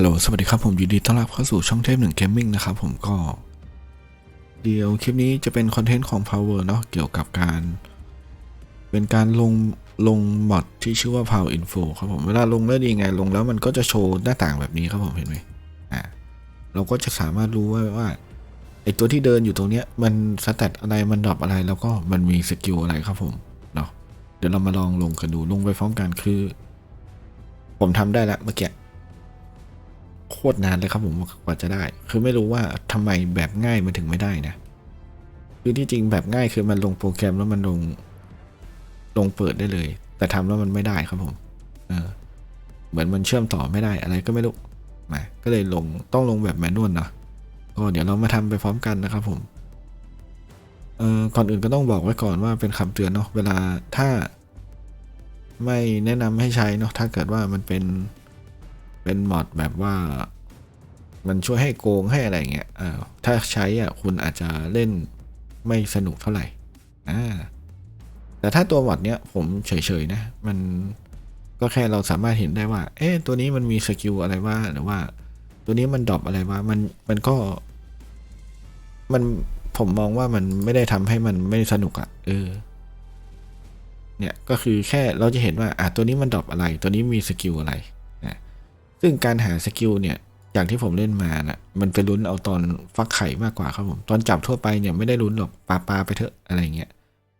ฮัลโหล สวัสดีครับ ผมยินดีต้อนรับเข้าสู่ช่องเทพหนึ่งเกมมิ่งนะครับผมก็ เดี๋ยวคลิปนี้จะเป็นคอนเทนต์ของ Power เนาะเกี่ยวกับการ เป็นการลงลงมอดที่ชื่อว่า Power Info ครับผม เวลาลงแล้วดีไงลงแล้วมันก็จะโชว์หน้าต่างแบบนี้ครับผมเห็นไหมอ่าเราก็จะสามารถรู้ว่าว่าไอตัวที่เดินอยู่ตรงเนี้ยมันสแตทอะไรมันดรอปอะไรแล้วก็มันมีสกิลอะไรครับผมเนาะเดี๋ยวเรามาลองลงกันดูลงไปพร้อมกันคือ ผมทำได้แล้วเมื่อกี้ โคตรนานเลยครับผมกว่าจะได้ คือไม่รู้ว่าทำไมแบบง่ายมันถึงไม่ได้นะ คือที่จริงแบบง่ายคือมันลงโปรแกรมแล้วมันลงลงเปิดได้เลย แต่ทำแล้วมันไม่ได้ครับผมเออเหมือนมันเชื่อมต่อไม่ได้อะไรก็ไม่รู้มาก็เลยลงต้องลงแบบแมนนวลเนาะก็เดี๋ยวเรามาทำไปพร้อมกันนะครับผมเออก่อนอื่นก็ต้องบอกไว้ก่อนว่าเป็นคำเตือนเนาะเวลาถ้า ไม่แนะนำให้ใช้เนาะถ้าเกิดว่ามันเป็น เป็นมอดแบบว่า มันช่วยให้โกงให้อะไรเงี้ยอ่าถ้าใช้อะคุณอาจจะเล่นไม่สนุกเท่าไหร่อ่าแต่ถ้าตัวมอดเนี้ยผมเฉยๆนะ มันก็แค่เราสามารถเห็นได้ว่า เอ๊ะตัวนี้มันมีสกิลอะไรว่าหรือว่า ตัวนี้มันดรอปอะไรว่ามันมันก็ มันผมมองว่ามันไม่ได้ทำให้มันไม่สนุกอะ่ะเออ เนี่ยก็คือแค่เราจะเห็นว่า อะตัวนี้มันดรอปอะไร ตัวนี้มีสกิลอะไร ซึ่งการหาสกิลเนี่ยอย่างที่ผมเล่นมานะ่ะมันเป็นลุ้นเอาตอนฟักไข่มากกว่าครับผม ตอนจับทั่วไปเนี่ยไม่ได้ลุ้นหรอกปลาปลาไปเถอะอะไรเงี้ย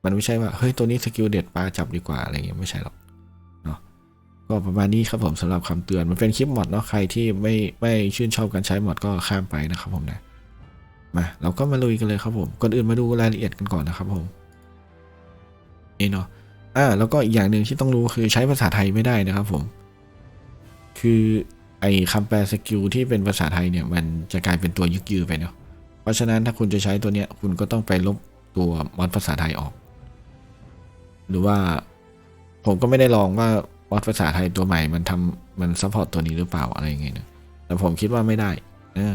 มันไม่ใช่ว่าเฮ้ยตัวนี้สกิลเด็ดปลาจับดีกว่าอะไรเงี้ยไม่ใช่หรอกเนาะก็ประมาณนี้ครับผมสำหรับคำเตือนมันเป็นคลิปมอดเนาะใครที่ไม่ไม่ชื่นชอบการใช้มอดก็ข้ามไปนะครับผมนะมาเราก็มาลุยกันเลยครับผมก่อนอื่นมาดูรายละเอียดกันก่อนนะครับผมนี่เนาะอ่าแล้วก็อีกอย่างหนึ่งที่ต้องรู้คือใช้ภาษาไทยไม่ได้นะครับผม คือไอ้คำแปลสกิลที่เป็นภาษาไทยเนี่ยมันจะกลายเป็นตัวยึกยือไปเนาะเพราะฉะนั้นถ้าคุณจะใช้ตัวเนี้ยคุณก็ต้องไปลบตัวมอดภาษาไทยออก หรือว่าผมก็ไม่ได้ลองว่ามอดภาษาไทยตัวใหม่มันทำมันซัพพอร์ตตัวนี้หรือเปล่าอะไรยังไงเนะแต่ผมคิดว่าไม่ได้เออ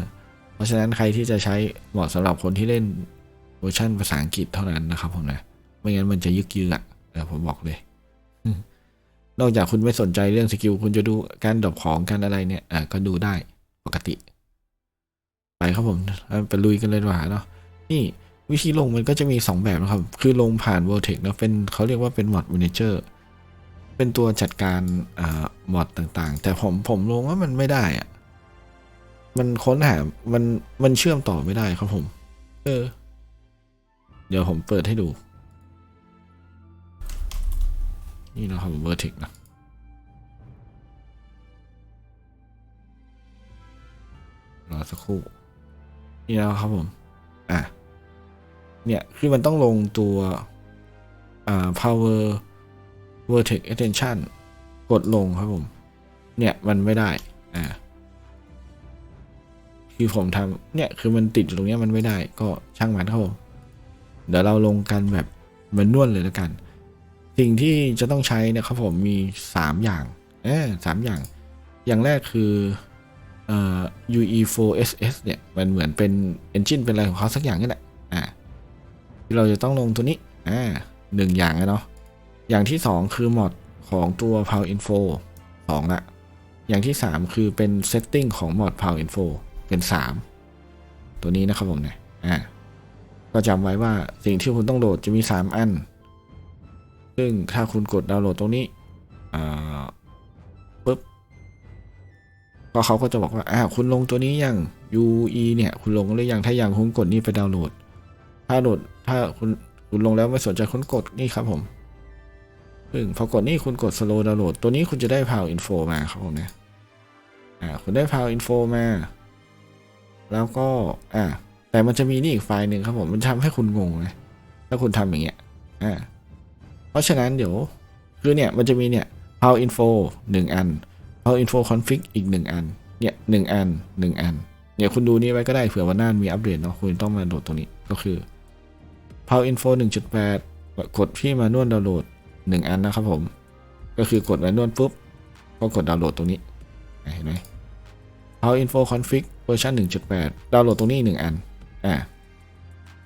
เพราะฉะนั้นใครที่จะใช้เหมาะสำหรับคนที่เล่นเวอร์ชันภาษาอังกฤษเท่านั้นนะครับผมนะไม่งั้นมันจะยึกยืออะเออผมบอกเลย นอกจากคุณไม่สนใจเรื่องสกิลคุณจะดูการดรอปของการอะไรเนี่ยอ่าก็ดูได้ปกติ ไปครับผมไปลุยกันเลยดีกว่าเนาะนี่วิธีลงมันก็จะมี 2 แบบนะครับ คือลงผ่าน Vortex นะเป็นเขาเรียกว่าเป็น Mod Manager เป็นตัวจัดการอ่ามอดต่างๆ แต่ผมผมลงว่ามันไม่ได้อะมันค้นหา มันมันเชื่อมต่อไม่ได้ครับผม เออ เดี๋ยวผมเปิดให้ดู นี่นะครับเวอร์เทกนะรอสักครู่ นี่นะครับผม อะ เนี่ย คือมันต้องลงตัว อ่า power vertex extension กดลงครับผม เนี่ย มันไม่ได้ อ่า คือผมทำเนี่ย คือมันติดอยู่ตรงเนี้ยมันไม่ได้ ก็ช่างมันครับผม เดี๋ยวเราลงกันแบบมันนวลเลยแล้วกัน สิ่งที่จะต้องใช้นะครับผมมี 3 อย่างเออสามอย่าง อย่างแรกคือเอ่อ UE4SS เนี่ย มันเหมือนเป็น engine เป็นอะไรของเขาสักอย่างนี่แหละอ่าที่เราจะต้องลงตัวนี้อ่าหนึ่งอย่างนะเนาะอย่างที่ 2 คือมอดของตัว Power Info 2ละอย่างที่ 3 คือเป็น setting ของมอด Power Info เป็น 3 ตัวนี้นะครับผมเนี่ยอ่าก็จำไว้ว่าสิ่งที่คุณต้องโหลดจะมี 3 อัน ซึ่งถ้าคุณกดดาวน์โหลดตรงนี้ปุ๊บก็เขาก็จะบอกว่าอ่าคุณลงตัวนี้ยัง UE เนี่ย คุณลงหรือยังถ้ายังคุณกดนี่ไปดาวน์โหลด ถ้าโหลดถ้าคุณคุณลงแล้วไม่สนใจคุณกดนี่ครับผมซึ่งพอกดนี่คุณกด slow download ตัวนี้คุณจะได้ power info มาครับผมนะอ่าคุณได้ power info มา แล้วก็อ่าแต่มันจะมีนี่อีกไฟล์หนึ่งครับผมมันทำให้คุณงงนะถ้าคุณทำอย่างเงี้ยอ่า ราะฉะนั้นเดี๋ยวคือเนี่ยมันจะมีเนี่ย power info 1 อัน power info config อีก 1 อัน เนี่ยหนึ่งอัน 1 อัน เนี่ยคุณดูนี่ไว้ก็ได้เผื่อวันหน้ามีอัปเดตเนาะคุณต้องมาโหลดตรงนี้ก็คือ power info 1.8 กดที่มานวลดาวน์โหลด 1 อันนะครับผม ก็คือกดมานวลปุ๊บ ก็กดดาวน์โหลดตรงนี้เห็นไหม power info config เวอร์ชัน1.8 ดาวน์โหลดตรงนี้ 1 อัน อ่า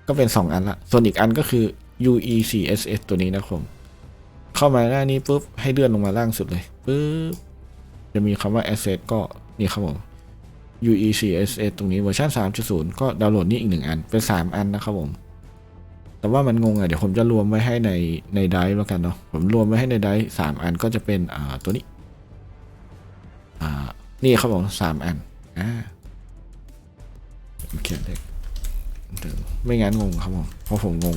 ก็เป็น 2 อันละ ส่วนอีกอันก็คือ UECSS ตัวนี้นะครับผม เข้ามาหน้านี้ปุ๊บให้เลื่อนลงมาล่างสุดเลยปุ๊บจะมีคำว่า asset ก็นี่ครับผม UECSS ตรงนี้เวอร์ชัน3.0 ก็ดาวน์โหลดนี่อีกหนึ่งอัน เป็น 3 อันนะครับผม แต่ว่ามันงงอะเดี๋ยวผมจะรวมไว้ให้ในในไดร์แล้วกันเนาะผมรวมไว้ให้ในไดร์สามอันก็จะเป็นอ่าตัวนี้อ่านี่ครับผมสามอันอ่าโอเคเด็กเดี๋ยวไม่งั้นงงครับผมเพราะผมงง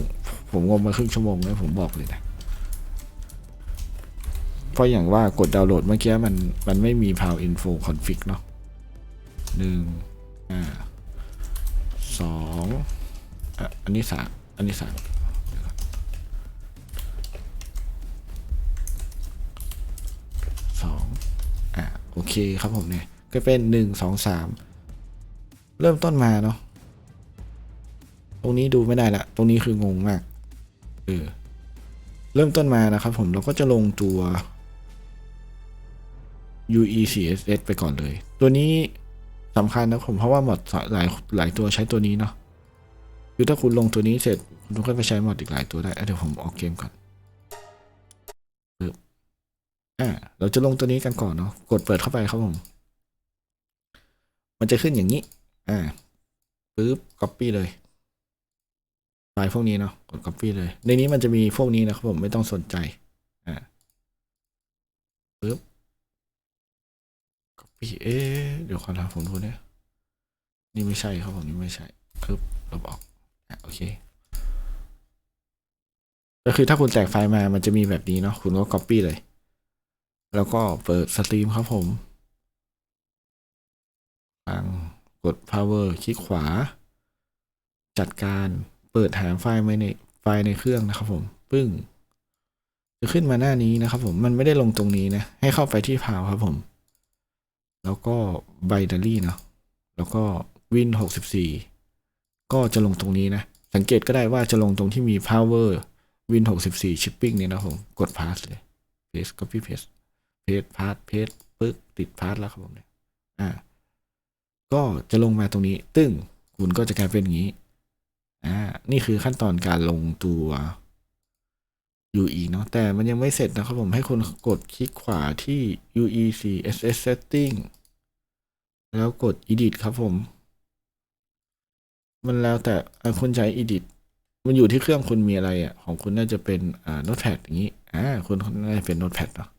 ผมงงมาครึ่งชั่วโมงแล้วผมบอกเลยนะ เพราะอย่างว่ากดดาวน์โหลดเมื่อกี้มันมันไม่มี pow info config เนาะหนึ่งอ่าสองอันนี้สามอันนี้สามสองอะโอเคครับผมเนี่ย ก็เป็นหนึ่งสองสามเริ่มต้นมาเนาะตรงนี้ดูไม่ได้ละ ตรงนี้คืองงมาก เออ เริ่มต้นมานะครับผมเราก็จะลงตัว UECSS ไปก่อนเลย ตัวนี้สำคัญนะผมเพราะว่าหมดหลายหลายตัวใช้ตัวนี้เนาะคือถ้าคุณลงตัวนี้เสร็จ คุณก็ไปใช้หมดอีกหลายตัวได้เดี๋ยวผมออกเกมก่อนปึ๊บอ่าเราจะลงตัวนี้กันก่อนเนาะกดเปิดเข้าไปครับผม มันจะขึ้นอย่างนี้ อ่าปึ๊บ copy เลยไฟล์พวกนี้เนาะกด copy เลย ในนี้มันจะมีพวกนี้นะครับผมไม่ต้องสนใจ อ่าปึ๊บ copy เอ๊เดี๋ยวขอทำผมดูเนี่ยนี่ไม่ใช่ครับผมนี่ไม่ใช่ปึ๊บลบออกอะโอเค ก็คือถ้าคุณแตกไฟล์มามันจะมีแบบนี้เนาะคุณก็ copy เลย แล้วก็เปิดสตรีมครับผมฟังกด power คลิกขวา จัดการเปิดหาไฟล์ไว้ในไฟล์ในเครื่องนะครับผม ปึ้งจะขึ้นมาหน้านี้นะครับผมมันไม่ได้ลงตรงนี้นะ ให้เข้าไปที่พาวครับผม แล้วก็ binary เนาะแล้วก็ win 64 ก็จะลงตรงนี้นะ สังเกตก็ได้ว่าจะลงตรงที่มี power win 64 shipping เนี่ยนะผม กด pass เลย paste copy paste paste pass paste ปึ๊กติด pass แล้วครับผมเนี่ยอ่าก็จะลงมาตรงนี้ ตึ้งคุณก็จะกลายเป็นอย่างนี้อ่านี่คือขั้นตอนการลงตัว UE เนาะแต่มันยังไม่เสร็จนะครับผมให้คุณกดคลิกขวาที่ UE CSS setting แล้วกด edit ครับผม มันแล้วแต่คุณใช้ edit มันอยู่ที่เครื่องคุณมีอะไรอะ ของคุณน่าจะเป็นอ่า notepad อย่างนี้ อ่า คุณน่าจะเป็น notepad เนาะ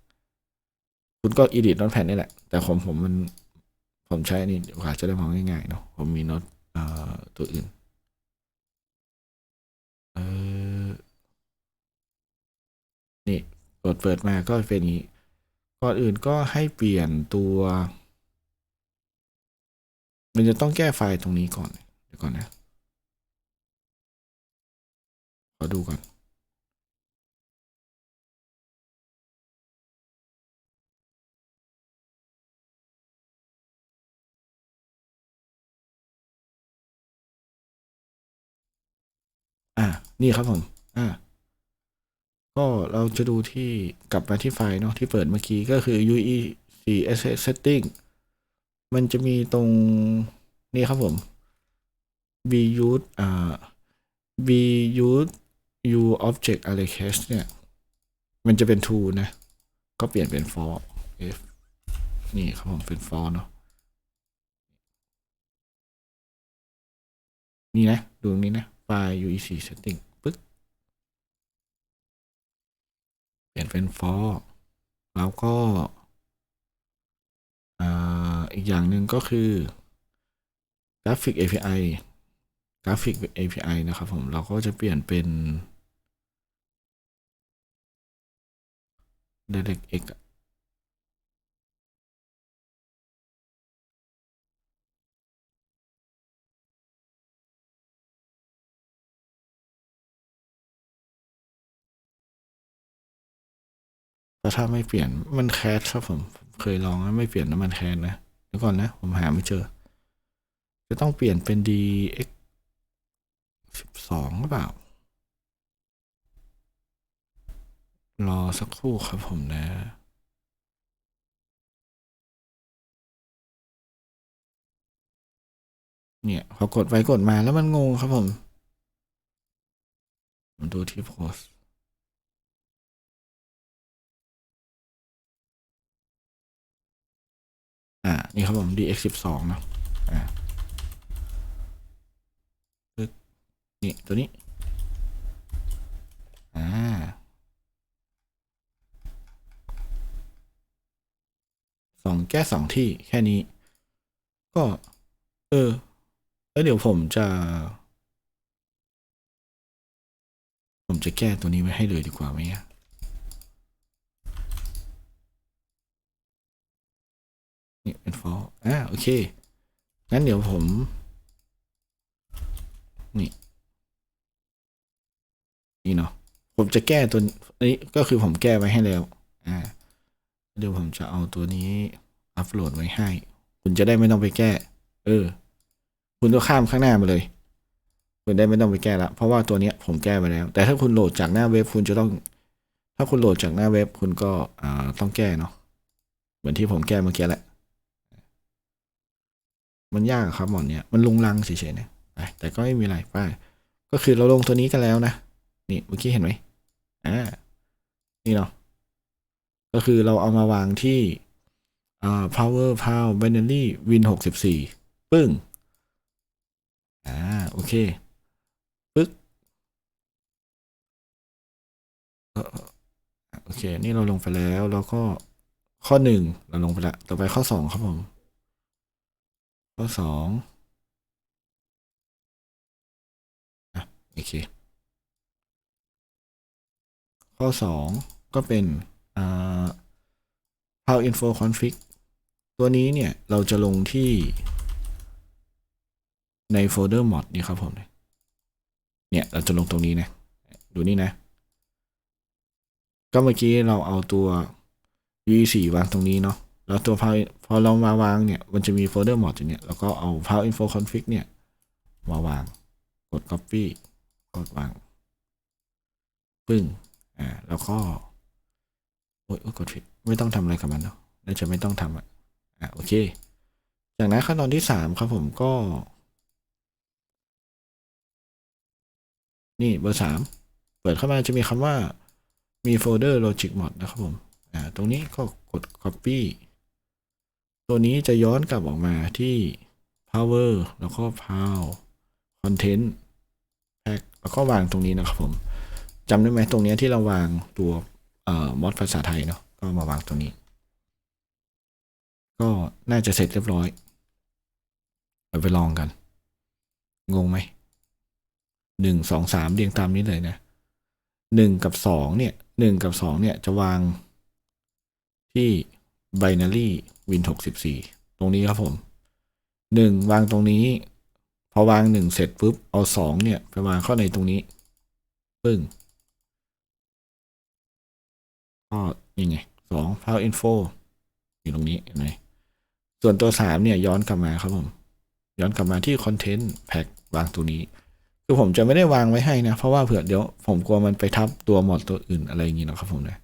คุณก็ edit notepad นี่แหละ แต่ของผมมัน ผมใช้อันนี้เดี๋ยวอาจจะได้มองง่ายๆเนาะผมมีโน้ตอ่อตัวอื่น เออ นี่กดเปิดมาก็เป็นอย่างนี้ ก่อนอื่นก็ให้เปลี่ยนตัว มันจะต้องแก้ไฟล์ตรงนี้ก่อน เดี๋ยวก่อนนะขอดูก่อนอ่านี่ครับผม ก็เราจะดูที่กลับมาที่ไฟล์เนาะที่เปิดเมื่อกี้ก็คือ UE CSS setting มันจะมีตรงนี่ครับผม b use อ่า b use u object array cache เนี่ย มันจะเป็น true นะ ก็เปลี่ยนเป็น for f นี่ครับผมเป็น for เนาะนี่นะ ดูตรงนี้นะ ไฟล์ UEC setting ปึ๊ก เปลี่ยนเป็น for แล้วก็อีกอย่างหนึ่งก็คือ Graphic API Graphic API นะครับผมเราก็จะเปลี่ยนเป็น DirectX แต่ถ้าไม่เปลี่ยนมันแคสครับผมผมเคยลองแล้วไม่เปลี่ยนแล้วมันแคสนะเดี๋ยวก่อนนะ ผมหาไม่เจอ จะต้องเปลี่ยนเป็น DX สิบสองหรือเปล่า รอสักครู่ครับผมนะเนี่ยพอกดไปกดมาแล้วมันงงครับผมมาดูที่โพสต์ อ่า นี่ครับผม DX สิบสองเนอะอะปึ๊กนี่ ตัวนี้ อ่า สองแก้สองที่แค่นี้ ก็ เออ แล้วเดี๋ยวผมจะ ผมจะแก้ตัวนี้ไว้ให้เลยดีกว่าไหมอะ นี่เป็นฟอลอ่าโอเค งั้นเดี๋ยวผม นี่ นี่เนาะ ผมจะแก้ตัวนี้ก็คือผมแก้ไว้ให้แล้ว อ่า เดี๋ยวผมจะเอาตัวนี้อัพโหลดไว้ให้ คุณจะได้ไม่ต้องไปแก้ เออ คุณก็ข้ามข้างหน้ามาเลย คุณได้ไม่ต้องไปแก้ละ เพราะว่าตัวเนี้ยผมแก้ไปแล้ว แต่ถ้าคุณโหลดจากหน้าเว็บคุณจะต้อง ถ้าคุณโหลดจากหน้าเว็บคุณก็ อ่า ต้องแก้เนาะ เหมือนที่ผมแก้เมื่อกี้แหละ มันยากครับหมอนเนี้ยมันลุงลังเฉยๆนะแต่ก็ไม่มีอะไรไปก็คือเราลงตัวนี้กันแล้วนะนี่เมื่อกี้เห็นไหมอ่านี่เนาะก็คือเราเอามาวางที่อ่า power power binary win หกสิบสี่ปึ้งอ่าโอเคปึ๊กโอเค นี่เราลงไปแล้ว แล้วก็ข้อหนึ่งเราลงไปละต่อไปข้อสองครับผม ข้อสองอะโอเค ข้อสองก็เป็นอ่า how info config ตัวนี้เนี่ย เราจะลงที่ในโฟลเดอร์ mod นี่ครับผม เนี่ย เราจะลงตรงนี้นะ ดูนี่นะ ก็เมื่อกี้เราเอาตัว v4 วางตรงนี้เนาะ แล้วตัวพอพอเรามาวางเนี่ย มันจะมีโฟลเดอร์ mod อยู่เนี่ย แล้วก็เอา power info config เนี่ย มาวาง กด copy กดวาง ปึ้ง อ่า แล้วก็ โอ้ยโอ้ยกดผิด ไม่ต้องทำอะไรกับมันเนาะ น่าจะไม่ต้องทำอะ อ่าโอเค จากนั้นขั้นตอนที่สามครับผมก็ นี่เบอร์สามเปิดเข้ามาจะมีคำว่ามีโฟลเดอร์ logic mod นะครับผม อ่า ตรงนี้ก็กด copy ตัวนี้จะย้อนกลับออกมาที่ power แล้วก็ power content pack แล้วก็วางตรงนี้นะครับผมจำได้ไหมตรงนี้ที่เราวางตัวเอ่อมอดภาษาไทยเนาะก็มาวางตรงนี้ ก็น่าจะเสร็จเรียบร้อยไปลองกัน งงไหมหนึ่งสองสามเรียงตามนี้เลยนะหนึ่งกับสองเนี่ยหนึ่งกับสองเนี่ยจะวางที่ binary win หกสิบสี่ตรงนี้ครับผมหนึ่งวางตรงนี้ พอวางหนึ่งเสร็จปุ๊บ เอาสองเนี่ย ไปวางเข้าในตรงนี้ ปึ้งก็ยังไงสอง power info อยู่ตรงนี้เห็นส่วนตัวสามเนี่ยย้อนกลับมาครับผม ย้อนกลับมาที่ content pack วางตรงนี้ คือผมจะไม่ได้วางไว้ให้นะ เพราะว่าเผื่อเดี๋ยวผมกลัวมันไปทับตัวหมอดตัวอื่นอะไรอย่างนี้นะครับผมนะ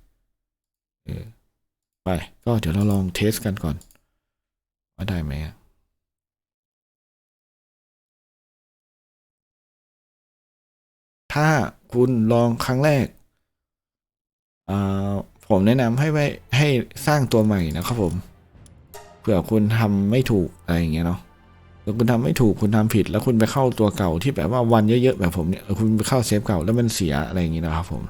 เออ ไป ก็เดี๋ยวเราลองเทสกันก่อน ว่าได้ไหมถ้าคุณลองครั้งแรก ผมแนะนำให้ไว้ให้สร้างตัวใหม่นะครับผม เผื่อคุณทำไม่ถูกอะไรอย่างเงี้ยเนาะแล้วคุณทำไม่ถูกคุณทำผิด แล้วคุณไปเข้าตัวเก่าที่แบบว่าวันเยอะๆแบบผมเนี่ยคุณไปเข้าเซฟเก่าแล้วมันเสียอะไรอย่างนี้นะครับผม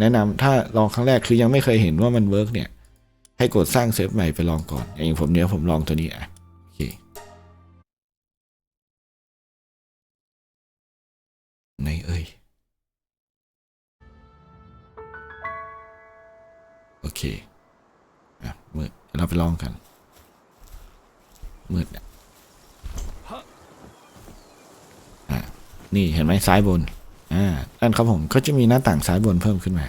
แนะนำถ้าลองครั้งแรกคือยังไม่เคยเห็นว่ามันเวิร์กเนี่ย ให้กดสร้างเซฟใหม่ไปลองก่อน อย่างผมเนี้ยผมลองตัวนี้อะโอเคในเอ่ยโอเคอะมืดเราไปลองกันมืดเนี่ยนี่เห็นไหมซ้ายบนอ่าด้านครับผมก็จะมีหน้าต่างซ้ายบนเพิ่มขึ้นมา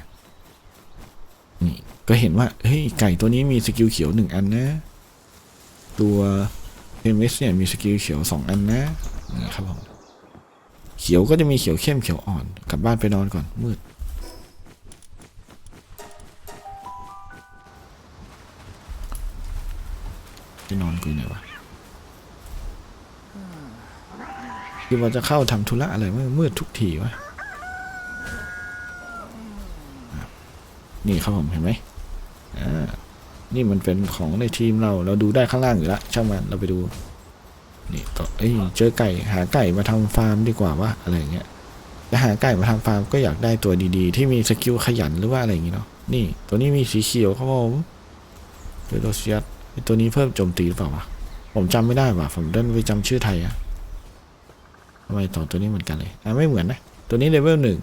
ก็เห็นว่าเฮ้ยไก่ตัวนี้มีสกิลเขียวหนึ่งอันนะ ตัวเทมเสเนี่ยมีสกิลเขียวสองอันนะนี่ครับผมเขียวก็จะมีเขียวเข้มเขียวอ่อน กลับบ้านไปนอนก่อนมืดไปนอนกูไหนวะคือว่าจะเข้าทำธุระอะไรมืดมืดทุกทีวะนี่ครับผมเห็นไหม นี่มันเป็นของในทีมเรา เราดูได้ข้างล่างอยู่แล้วช่างมันเราไปดู นี่ต่อเอ้ยเจอไก่หาไก่มาทำฟาร์มดีกว่าว่าอะไรอย่างเงี้ยจะหาไก่มาทำฟาร์มก็อยากได้ตัวดีๆ ที่มีสกิลขยันหรือว่าอะไรอย่างงี้เนาะนี่ตัวนี้มีสีเขียวครับผมเดโดเซียสตัวนี้เพิ่มโจมตีหรือเปล่าวะผมจำไม่ได้ว่ะผมเดินไปจำชื่อไทยอะทำไมต่อตัวนี้เหมือนกันเลยอะไม่เหมือนนะตัวนี้เลเวลหนึ่ง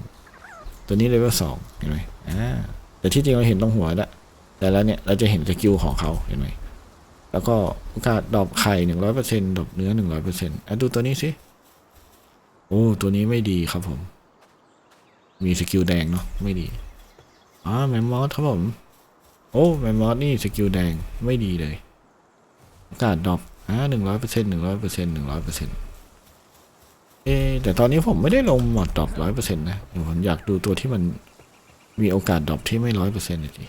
ตัวนี้เลเวลสองเห็นไหมอ่าแต่ที่จริงเราเห็นตรงหัวแล้ว แต่แล้วเนี่ยเราจะเห็นสกิลของเขาเห็นไหมแล้วก็โอกาสดรอปไข่หนึ่งร้อยเปอร์เซ็นต์ดรอปเนื้อหนึ่งร้อยเปอร์เซ็นต์อะดูตัวนี้สิโอ้ตัวนี้ไม่ดีครับผม มีสกิลแดงเนาะไม่ดีอ๋อแมมมอสครับผม โอ้แมมมอสนี่สกิลแดงไม่ดีเลยโอกาสดรอปอ่าหนึ่งร้อยเปอร์เซ็นต์หนึ่งร้อยเปอร์เซ็นต์หนึ่งร้อยเปอร์เซ็นต์เอแต่ตอนนี้ผมไม่ได้ลงหมดดรอปร้อยเปอร์เซ็นต์นะผมอยากดูตัวที่มันมีโอกาสดรอปที่ไม่ร้อยเปอร์เซ็นต์เลยที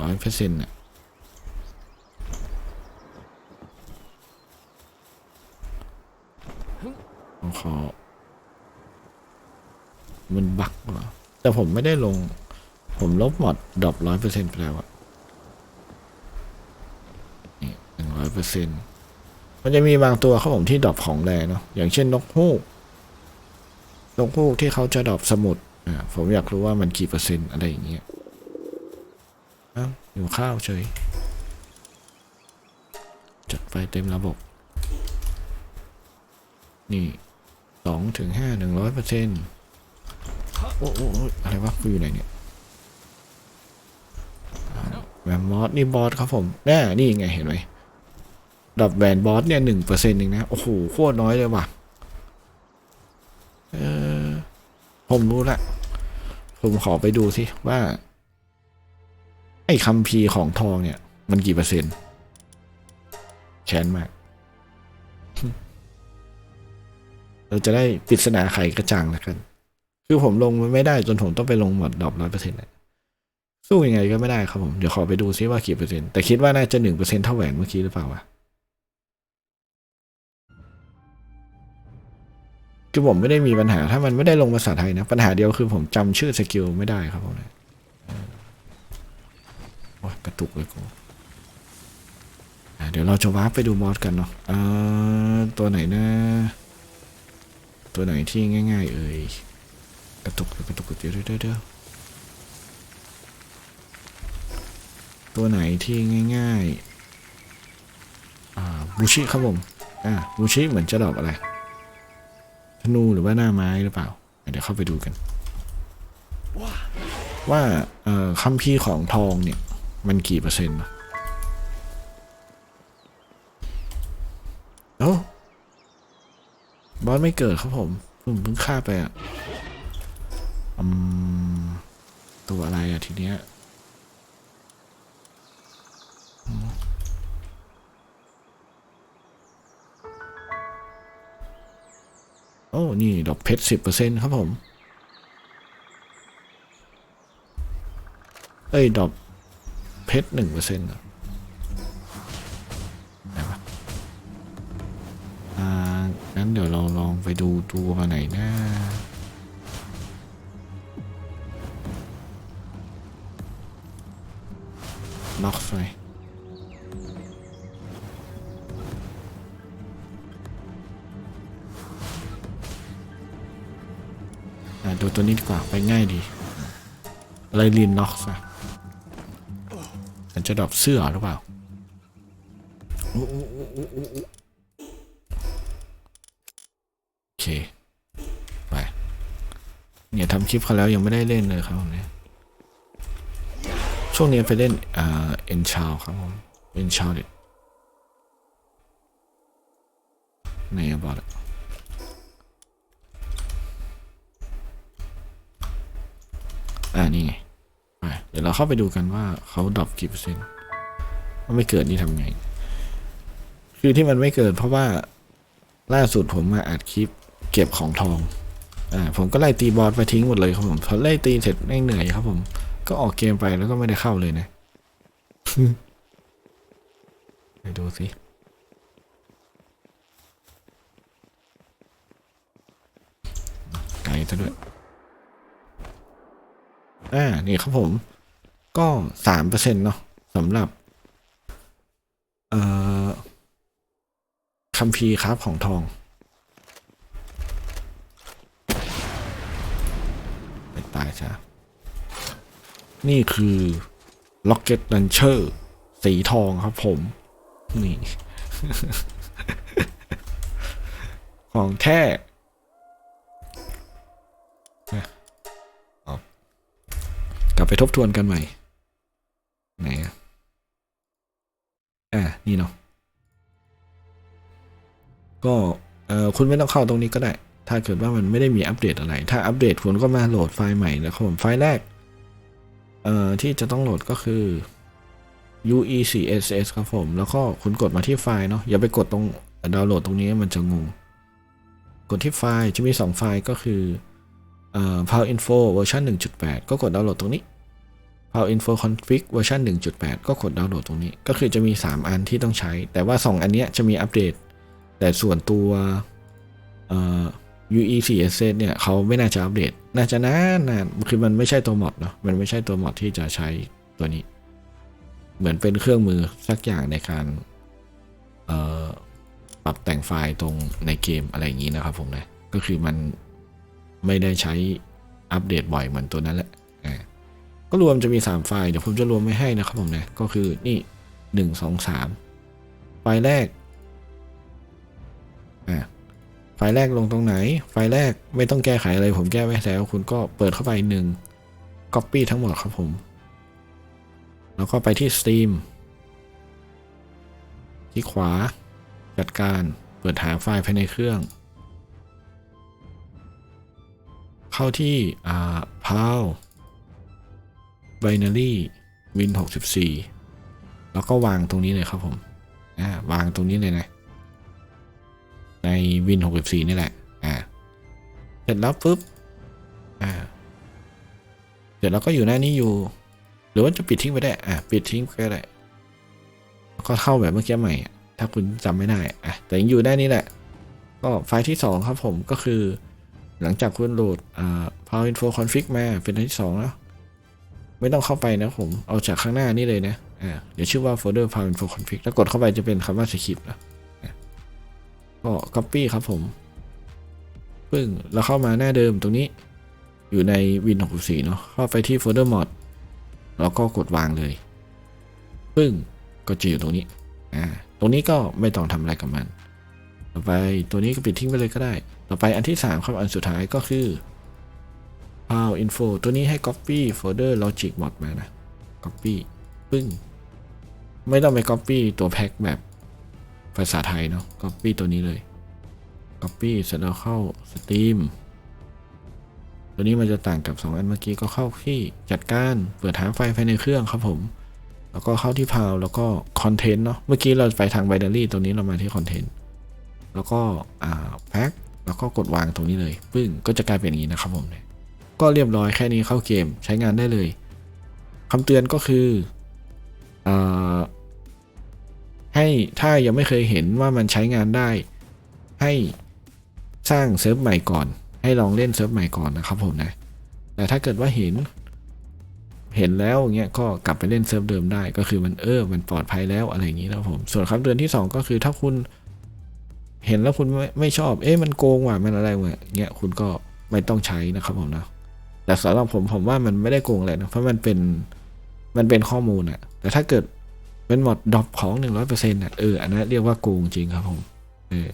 ร้อยเปอร์เซ็นต์น่ะขอมันบักเหรอ แต่ผมไม่ได้ลง ผมลบหมดดรอปร้อยเปอร์เซ็นต์ไปแล้วอะนี่หนึ่งร้อยเปอร์เซ็นต์มันจะมีบางตัวครับผมที่ดรอปของแรงเนาะ อย่างเช่นนกฮูก นกฮูกที่เขาจะดรอปสมุดอ่าผมอยากรู้ว่ามันกี่เปอร์เซ็นต์อะไรอย่างเงี้ย อ้าวอยู่ข้าวเฉย จัดไฟเต็มระบบ นี่สองถึงห้าหนึ่งร้อยเปอร์เซ็นต์โอ้โออะไรวะกูอยู่ไหนเนี่ยแวนบอสนี่บอสครับผมแน่นี่ไงเห็นไหมดับแวนบอสเนี่ยหนึ่งเปอร์เซ็นต์เองนะ โอ้โหโคตรน้อยเลยว่ะเออผมรู้ละ ผมขอไปดูสิว่า ไอ้คัมภีร์ของทองเนี่ย มันกี่เปอร์เซ็นต์แค้นมาก เราจะได้ปริศนาไขกระจ่างแล้วกัน คือผมลงมันไม่ได้จนผมต้องไปลงหมดดอกร้อยเปอร์เซ็นต์สู้ยังไงก็ไม่ได้ครับผม เดี๋ยวขอไปดูซิว่ากี่เปอร์เซ็นต์แต่คิดว่าน่าจะหนึ่งเปอร์เซ็นต์เท่าแหวนเมื่อกี้หรือเปล่าวะคือผมไม่ได้มีปัญหาถ้ามันไม่ได้ลงภาษาไทยนะ ปัญหาเดียวคือผมจำชื่อสกิลไม่ได้ครับผม อ้ยกระตุกเลยกูเดี๋ยวเราจะวาร์ปไปดูมอสกันเนาะเออตัวไหนนะ ตัวไหนที่ง่าย ๆ เอ่ยกระตุกกระตุกเดี๋ยวเดี๋ยวเดี๋ยวตัวไหนที่ง่ายๆอ่าบูชิครับผมอ่าบูชิเหมือนจะดอกอะไรธนูหรือว่าหน้าไม้หรือเปล่า เดี๋ยวเข้าไปดูกัน ว่าเอ่อคัมภีร์ของทองเนี่ย มันกี่เปอร์เซ็นต์นะโอ้บอสไม่เกิดครับผมผมเพิ่งฆ่าไปอะอืมตัวอะไรอะทีเนี้ยอืมโอ้ นี่ ดอกเพชรสิบเปอร์เซ็นต์ครับผม เอ้ย ดอก เพชรหนึ่งเปอร์เซ็นต์ไหนะอ่างั้นเดี๋ยวเราลองไปดูตัวไหนนะล็อกไฟดูตัวนี้ดีกว่าไปง่ายดี อะไรลีนน็อกซะ จะดรอปเสื้อหรือเปล่าโอเค ไป เนี่ยทำคลิปเขาแล้วยังไม่ได้เล่นเลยครับผมเนี่ยช่วงนี้ไปเล่นอ่าเอ็นชาวครับผมเอ็นชาวเด็ดไหนบอลอะอ่านี่ไง เราเข้าไปดูกันว่าเขาดรอปกี่เปอร์เซ็นต์ว่าไม่เกิดนี่ทำไง คือที่มันไม่เกิด เพราะว่าล่าสุดผมมาอัดคลิปเก็บของทอง อ่า ผมก็ไล่ตีบอสไปทิ้งหมดเลยครับผมพอไล่ตีเสร็จเหนื่อยครับผม ก็ออกเกมไปแล้วก็ไม่ได้เข้าเลยนะไปดูสิไกลซะด้วย อ่า นี่ครับผม ก็สามเปอร์เซ็นต์เนาะสำหรับเอ่อคัมภีร์ครับของทอง ไปตายซะนี่คือ Rocket Launcher สีทองครับผม นี่ ของแท้กลับไปทบทวนกันใหม่ ไหนอะ อะนี่เนาะก็เออคุณไม่ต้องเข้าตรงนี้ก็ได้ ถ้าเกิดว่ามันไม่ได้มีอัปเดตอะไร ถ้าอัปเดตคุณก็มาโหลดไฟล์ใหม่แล้วครับผมไฟล์แรกเอ่อที่จะต้องโหลดก็คือ UECSS ครับผม แล้วก็คุณกดมาที่ไฟล์เนาะอย่าไปกดตรงดาวน์โหลดตรงนี้มันจะงง กดที่ไฟล์จะมี 2 ไฟล์ก็คือเอ่อ Power Info เวอร์ชัน1.8 ก็กดดาวน์โหลดตรงนี้ Power Info Config เวอร์ชัน1.8 ก็กดดาวน์โหลดตรงนี้ ก็คือจะมี 3 อันที่ต้องใช้ แต่ว่า 2 อันเนี้ยจะมีอัปเดต แต่ส่วนตัว UECSS เนี่ยเขาไม่น่าจะอัปเดต น่าจะนานนานคือมันไม่ใช่ตัวมอดเนาะ มันไม่ใช่ตัวมอดที่จะใช้ตัวนี้ เหมือนเป็นเครื่องมือสักอย่างในการปรับแต่งไฟล์ตรงในเกมอะไรอย่างนี้นะครับผมนะ ก็คือมันไม่ได้ใช้อัปเดตบ่อยเหมือนตัวนั้นแหละ ก็รวมจะมี 3 ไฟล์ เดี๋ยวผมจะรวมไม่ให้นะครับผมนะ ก็คือนี่ 1 2 3 ไฟล์แรก อ่า ไฟล์แรกลงตรงไหน ไฟล์แรกไม่ต้องแก้ไขอะไรผมแก้ไว้แล้ว คุณก็เปิดเข้าไปหนึ่ง Copy ทั้งหมดครับผม แล้วก็ไปที่ Steam คลิกขวา จัดการ เปิดหาไฟล์ภายในเครื่อง เข้าที่ อ่า PAL binary win 64 แล้วก็วางตรงนี้เลยครับผมอ่าวางตรงนี้เลยนะ ใน Win 64 นี่แหละอ่าเสร็จแล้วปุ๊บอ่าเสร็จแล้วก็อยู่หน้านี้อยู่ หรือว่าจะปิดทิ้งไปได้อ่าปิดทิ้งไปก็ได้แล้วก็เข้าแบบเมื่อกี้ใหม่ ถ้าคุณจำไม่ได้อะแต่ยังอยู่ได้นี่แหละ ก็ไฟล์ที่ 2 ครับผมก็คือ หลังจากคุณโหลดอ่า Power Info Config มาเป็นอันที่2แล้ว ไม่ต้องเข้าไปนะผม เอาจากข้างหน้านี่เลยนะ อ่า เดี๋ยวชื่อว่า folder Power Info Config แล้วกดเข้าไปจะเป็นคำว่า script นะก็ copy ครับผม ปึ้ง แล้วเข้ามาหน้าเดิมตรงนี้ อยู่ใน Win 64เนาะ เข้าไปที่โฟลเดอร์ mod แล้วก็กดวางเลย ปึ้ง ก็จะอยู่ตรงนี้ อ่า ตรงนี้ก็ไม่ต้องทำอะไรกับมัน ต่อไปตัวนี้ก็ปิดทิ้งไปเลยก็ได้ ต่อไปอันที่3ครับอันสุดท้ายก็คือ Power Info ตัวนี้ให้ copy folder logic mod มานะ copy ปึ้ง ไม่ต้องไป copy ตัวแพ็กแบบภาษาไทยเนาะ copy ตัวนี้เลย copy เสร็จแล้วเข้า Steam ตัวนี้มันจะต่างกับ 2 อันเมื่อกี้ก็เข้าที่จัดการเปิดหาไฟล์ภายในเครื่องครับผม แล้วก็เข้าที่พาวแล้วก็ Content เนาะเมื่อกี้เราไปทาง binary ตัวนี้เรามาที่ Content แล้วก็อ่า Pack แล้วก็กดวางตรงนี้เลย ปึ้งก็จะกลายเป็นอย่างนี้นะครับผมเนี่ย ก็เรียบร้อยแค่นี้เข้าเกมใช้งานได้เลยคำเตือนก็คืออให้ถ้ายังไม่เคยเห็นว่ามันใช้งานได้ ให้สร้างเซิร์ฟใหม่ก่อน ให้ลองเล่นเซิร์ฟใหม่ก่อนนะครับผมนะ แต่ถ้าเกิดว่าเห็น เห็นแล้วเงี้ยก็กลับไปเล่นเซิร์ฟเดิมได้ ก็คือมันเออมันปลอดภัยแล้วอะไรอย่างนี้นะผม ส่วนคำเตือนที่ 2 ก็คือถ้าคุณเห็นแล้วคุณไม่ไม่ชอบ เอ๊ะมันโกงว่ะมันอะไรวะเงี้ยคุณก็ไม่ต้องใช้นะครับผมนะ แต่สำหรับผมผมว่ามันไม่ได้โกงอะไรนะเพราะมันเป็นมันเป็นข้อมูลอะแต่ถ้าเกิดเป็นหมดดรอปของหนึ่งร้อยเปอร์เซ็นต์อะเอออันนั้นเรียกว่าโกงจริงครับผมเออ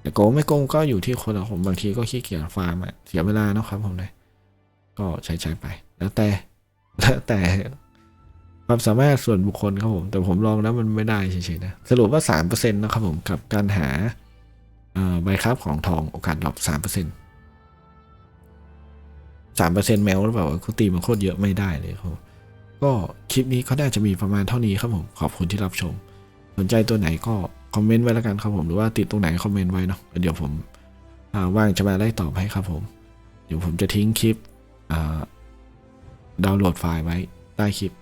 แต่โกงไม่โกงก็อยู่ที่คนละผมบางทีก็ขี้เกียจฟาร์มอะเสียเวลานะครับผมเลยก็ใช้ใช้ไป แล้วแต่แล้วแต่ความสามารถส่วนบุคคลครับผม แต่ผมลองแล้วมันไม่ได้เฉยๆนะ สรุปว่าสามเปอร์เซ็นต์นะครับผม กับการหาใบครับของทองโอกาสดรอปสามเปอร์เซ็นต์ สามเปอร์เซ็นต์แมวหรือเปล่าเขาตีมันโคตรเยอะไม่ได้เลยครับก็คลิปนี้ก็น่าจะมีประมาณเท่านี้ครับผมขอบคุณที่รับชม สนใจตัวไหนก็คอมเมนต์ไว้แล้วกันครับผมหรือว่าติดตรงไหนคอมเมนต์ไว้เนาะเดี๋ยวผมว่างจะมาไล่ตอบให้ครับผม เดี๋ยวผมจะทิ้งคลิปดาวน์โหลดไฟล์ไว้ใต้คลิป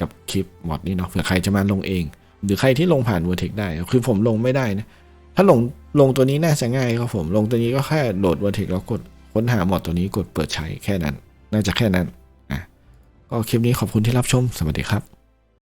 กับคลิปมอดนี้เนาะเผื่อใครจะมาลงเอง หรือใครที่ลงผ่าน Vertex ได้ คือผมลงไม่ได้นะ ถ้าลงลงตัวนี้น่าจะง่ายครับผม ลงตัวนี้ก็แค่โหลด Vertex แล้วกด ค้นหามอดตัวนี้กดเปิดใช้แค่นั้น น่าจะแค่นั้นอะก็คลิปนี้ขอบคุณที่รับชม สวัสดีครับ